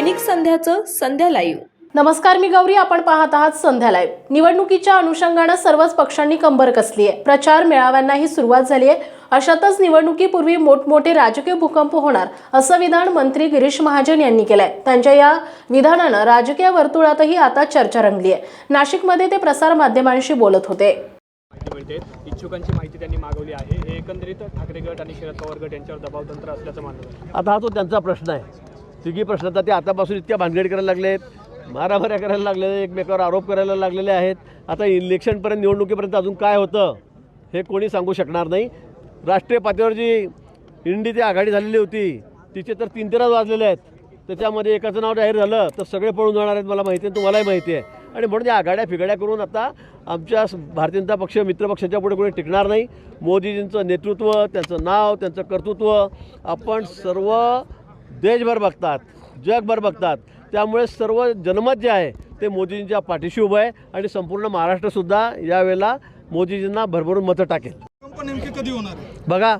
दैनिक संध्याचं संध्या live नमस्कार मी गौरी आपण पाहत आहात संध्या लाईव्ह निवडणुकीच्या अनुषंगानं सर्वच पक्षांनी कंबर कसली आहे. प्रचार मेळाव्यांनाही सुरुवात झाली आहे. अशातच निवडणुकीपूर्वी मोठमोठे राजकीय भूकंप होणार असं विधान मंत्री गिरीश महाजन यांनी केलंय. त्यांच्या या विधानानं राजकीय वर्तुळातही आता चर्चा रंगली आहे. नाशिकमध्ये ते प्रसार माध्यमांशी बोलत होते. मिळते. इच्छुकांची माहिती त्यांनी मागवली आहे. हे एकंदरीत ठाकरे गट आणि शरद पवार गट यांच्यावर दबावतंत्र असल्याचं मानलं आता हा तो त्यांचा प्रश्न आहे. तिघी प्रश्न आता ते आतापासून इतक्या भानगडी करायला लागले आहेत मारामाऱ्या करायला लागले आहेत, एकमेकावर आरोप करायला लागलेले आहेत. आता इलेक्शनपर्यंत निवडणुकीपर्यंत अजून काय होतं हे कोणी सांगू शकणार नाही. राष्ट्रीय पातळीवर जी इंडी ती आघाडी झालेली होती तिचे तर तीन तेराच वाजलेले आहेत. त्याच्यामध्ये एकाचं नाव जाहीर झालं तर सगळे पळून जाणार आहेत मला माहिती आहे तुम्हालाही माहिती आहे. आणि म्हणून या आघाड्या फिगाड्या करून आता आमच्या भारतीय जनता पक्ष मित्रपक्षाच्या पुढे कोणी टिकणार नाही. मोदीजींचं नेतृत्व त्यांचं नाव त्यांचं कर्तृत्व आपण सर्व देशभर बघतात जगभर बघतात. त्यामुळे सर्व जनमत जे आहे ते मोदीजींच्या पाठीशी उभं आहे आणि संपूर्ण महाराष्ट्रसुद्धा यावेळेला मोदीजींना भरभरून मतं टाकेल. नेमके कधी होणार बघा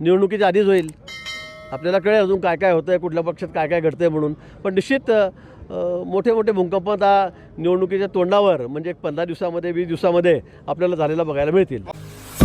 निवडणुकीच्या आधीच होईल. आपल्याला कळेल अजून काय काय होतं आहे कुठल्या पक्षात काय काय घडतं आहे म्हणून. पण निश्चित मोठे मोठे भूकंप आता निवडणुकीच्या तोंडावर म्हणजे एक पंधरा दिवसामध्ये वीस दिवसामध्ये आपल्याला झालेला बघायला मिळतील.